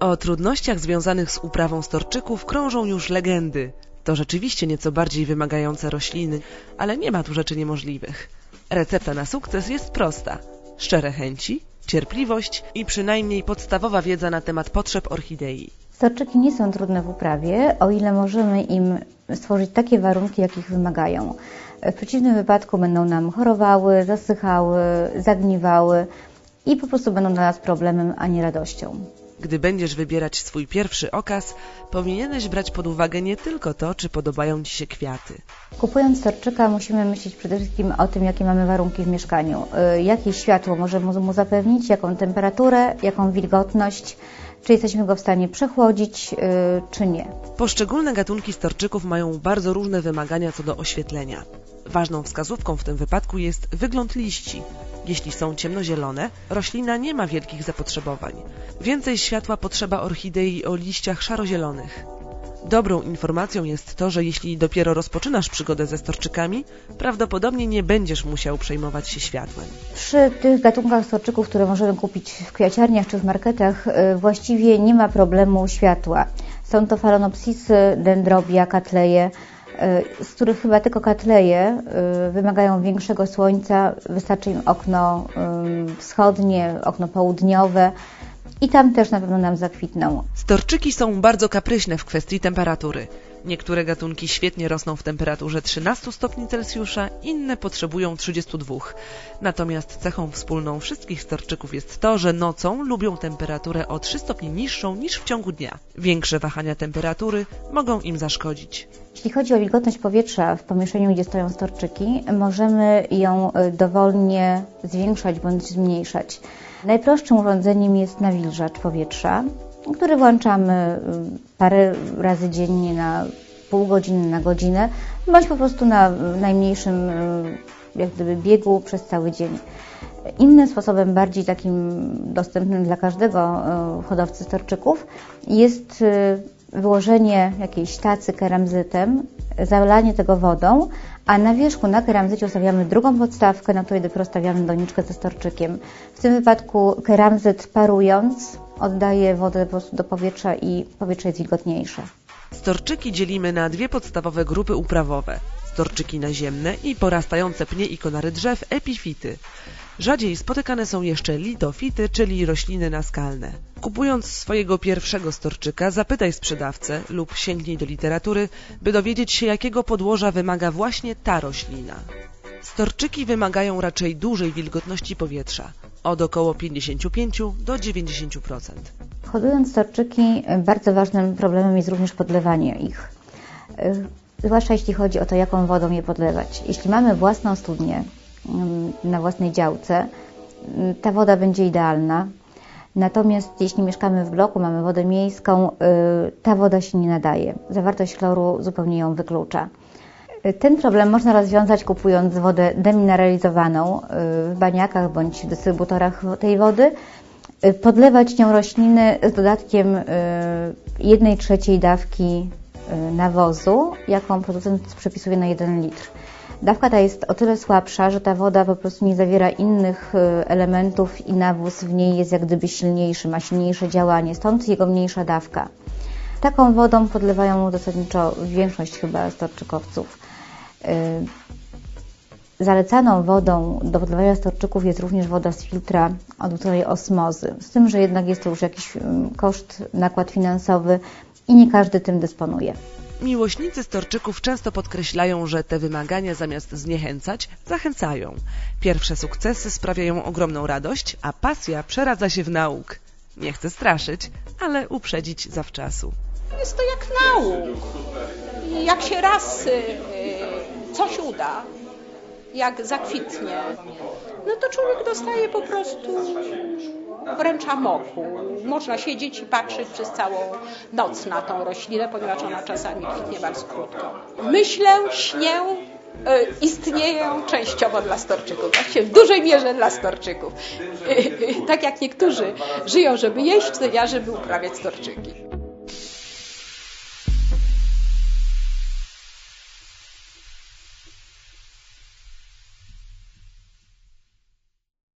O trudnościach związanych z uprawą storczyków krążą już legendy. To rzeczywiście nieco bardziej wymagające rośliny, ale nie ma tu rzeczy niemożliwych. Recepta na sukces jest prosta. Szczere chęci, cierpliwość i przynajmniej podstawowa wiedza na temat potrzeb orchidei. Storczyki nie są trudne w uprawie, o ile możemy im stworzyć takie warunki, jakich wymagają. W przeciwnym wypadku będą nam chorowały, zasychały, zagniwały i po prostu będą dla nas problemem, a nie radością. Gdy będziesz wybierać swój pierwszy okaz, powinieneś brać pod uwagę nie tylko to, czy podobają Ci się kwiaty. Kupując storczyka musimy myśleć przede wszystkim o tym, jakie mamy warunki w mieszkaniu, y, jakie światło możemy mu zapewnić, jaką temperaturę, jaką wilgotność, czy jesteśmy go w stanie przechłodzić, y, czy nie. Poszczególne gatunki storczyków mają bardzo różne wymagania co do oświetlenia. Ważną wskazówką w tym wypadku jest wygląd liści. Jeśli są ciemnozielone, roślina nie ma wielkich zapotrzebowań. Więcej światła potrzeba orchidei o liściach szarozielonych. Dobrą informacją jest to, że jeśli dopiero rozpoczynasz przygodę ze storczykami, prawdopodobnie nie będziesz musiał przejmować się światłem. Przy tych gatunkach storczyków, które możemy kupić w kwiaciarniach czy w marketach, y, właściwie nie ma problemu światła. Są to phalaenopsisy, dendrobia, katleje, z których chyba tylko katleje y, wymagają większego słońca. Wystarczy im okno wschodnie, okno południowe i tam też na pewno nam zakwitną. Storczyki są bardzo kapryśne w kwestii temperatury. Niektóre gatunki świetnie rosną w temperaturze 13 stopni Celsjusza, inne potrzebują 32. Natomiast cechą wspólną wszystkich storczyków jest to, że nocą lubią temperaturę o 3 stopnie niższą niż w ciągu dnia. Większe wahania temperatury mogą im zaszkodzić. Jeśli chodzi o wilgotność powietrza w pomieszczeniu, gdzie stoją storczyki, możemy ją y, dowolnie zwiększać bądź zmniejszać. Najprostszym urządzeniem jest nawilżacz powietrza, który włączamy y, parę razy dziennie na pół godziny, na godzinę, bądź po prostu na najmniejszym y, jak gdyby biegu przez cały dzień. Innym sposobem, bardziej takim dostępnym dla każdego y, hodowcy storczyków, jest wyłożenie jakiejś tacy keramzytem, zalanie tego wodą, a na wierzchu na keramzycie ustawiamy drugą podstawkę, na której dopiero stawiamy doniczkę ze storczykiem. W tym wypadku keramzyt parując oddaje wodę po prostu do powietrza i powietrze jest wilgotniejsze. Storczyki dzielimy na dwie podstawowe grupy uprawowe. Storczyki naziemne i porastające pnie i konary drzew epifity. Rzadziej spotykane są jeszcze litofity, czyli rośliny naskalne. Kupując swojego pierwszego storczyka, zapytaj sprzedawcę lub sięgnij do literatury, by dowiedzieć się, jakiego podłoża wymaga właśnie ta roślina. Storczyki wymagają raczej dużej wilgotności powietrza, od około 55 do 90%. Hodując storczyki, bardzo ważnym problemem jest również podlewanie ich. Zwłaszcza jeśli chodzi o to, jaką wodą je podlewać. Jeśli mamy własną studnię, Mm, na własnej działce, mm, ta woda będzie idealna. Natomiast jeśli mieszkamy w bloku, mamy wodę miejską, y, ta woda się nie nadaje. Zawartość chloru zupełnie ją wyklucza. Y, ten problem można rozwiązać kupując wodę demineralizowaną y, w baniakach bądź dystrybutorach tej wody, podlewać nią rośliny z dodatkiem jednej trzeciej dawki nawozu, jaką producent przepisuje na 1 litr. Dawka ta jest o tyle słabsza, że ta woda po prostu nie zawiera innych y, elementów i nawóz w niej jest jak gdyby silniejszy, ma silniejsze działanie, stąd jego mniejsza dawka. Taką wodą podlewają zasadniczo większość chyba storczykowców. Y, zalecaną wodą do podlewania storczyków jest również woda z filtra od dwutorowej osmozy. Z tym, że jednak jest to już jakiś koszt, nakład finansowy i nie każdy tym dysponuje. Miłośnicy storczyków często podkreślają, że te wymagania zamiast zniechęcać, zachęcają. Pierwsze sukcesy sprawiają ogromną radość, a pasja przeradza się w nauk. Nie chcę straszyć, ale uprzedzić zawczasu. Jest to jak nauk. Jak się raz y, coś uda, jak zakwitnie, no to człowiek dostaje po prostu wręcz amoku. Można siedzieć i patrzeć przez całą noc na tą roślinę, ponieważ ona czasami kwitnie bardzo krótko. Myślę, śnię, e, istnieją częściowo dla storczyków, właściwie w dużej mierze dla storczyków. E, tak jak niektórzy żyją, żeby jeść, to ja, żeby uprawiać storczyki.